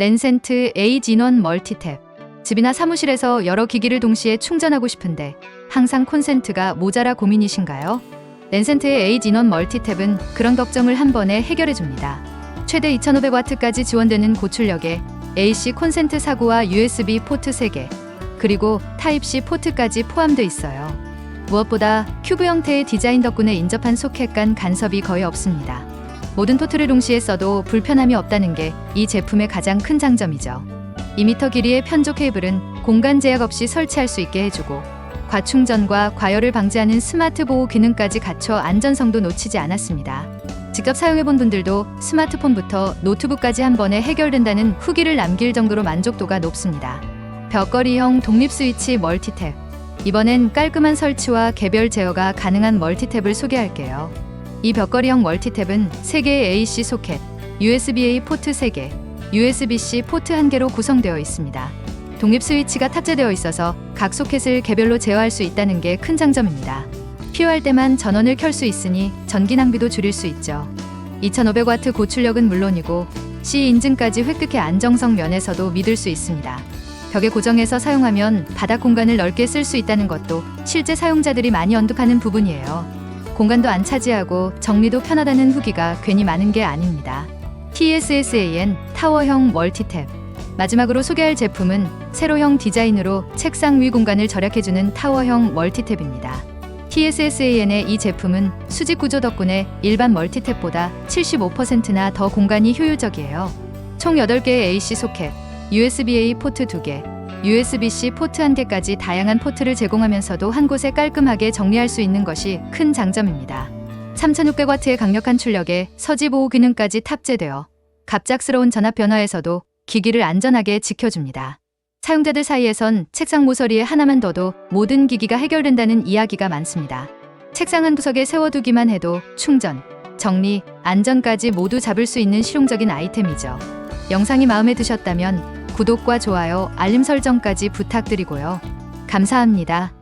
렌센트 A 진원 멀티탭. 집이나 사무실에서 여러 기기를 동시에 충전하고 싶은데 항상 콘센트가 모자라 고민이신가요? 렌센트의 A 진원 멀티탭은 그런 걱정을 한 번에 해결해 줍니다. 최대 2500W까지 지원되는 고출력에 AC 콘센트 사구와 USB 포트 3개, 그리고 타입C 포트까지 포함되어 있어요. 무엇보다 큐브 형태의 디자인 덕분에 인접한 소켓 간 간섭이 거의 없습니다. 모든 포트를 동시에 써도 불편함이 없다는 게 이 제품의 가장 큰 장점이죠. 2m 길이의 편조 케이블은 공간 제약 없이 설치할 수 있게 해주고 과충전과 과열을 방지하는 스마트 보호 기능까지 갖춰 안전성도 놓치지 않았습니다. 직접 사용해본 분들도 스마트폰부터 노트북까지 한 번에 해결된다는 후기를 남길 정도로 만족도가 높습니다. 벽걸이형 독립 스위치 멀티탭. 이번엔 깔끔한 설치와 개별 제어가 가능한 멀티탭을 소개할게요. 이 벽걸이형 멀티탭은 3개의 AC 소켓, USB-A 포트 3개, USB-C 포트 1개로 구성되어 있습니다. 독립 스위치가 탑재되어 있어서 각 소켓을 개별로 제어할 수 있다는 게 큰 장점입니다. 필요할 때만 전원을 켤 수 있으니 전기 낭비도 줄일 수 있죠. 2500W 고출력은 물론이고 C 인증까지 획득해 안정성 면에서도 믿을 수 있습니다. 벽에 고정해서 사용하면 바닥 공간을 넓게 쓸 수 있다는 것도 실제 사용자들이 많이 언급하는 부분이에요. 공간도 안 차지하고 정리도 편하다는 후기가 괜히 많은 게 아닙니다. TSSAN 타워형 멀티탭. 마지막으로 소개할 제품은 세로형 디자인으로 책상 위 공간을 절약해주는 타워형 멀티탭입니다. TSSAN의 이 제품은 수직 구조 덕분에 일반 멀티탭보다 75%나 더 공간이 효율적이에요. 총 8개의 AC 소켓, USB-A 포트 2개, USB-C 포트 1개까지 다양한 포트를 제공하면서도 한 곳에 깔끔하게 정리할 수 있는 것이 큰 장점입니다. 3600W의 강력한 출력에 서지 보호 기능까지 탑재되어 갑작스러운 전압 변화에서도 기기를 안전하게 지켜줍니다. 사용자들 사이에선 책상 모서리에 하나만 둬도 모든 기기가 해결된다는 이야기가 많습니다. 책상 한 구석에 세워두기만 해도 충전, 정리, 안전까지 모두 잡을 수 있는 실용적인 아이템이죠. 영상이 마음에 드셨다면 구독과 좋아요, 알림 설정까지 부탁드리고요. 감사합니다.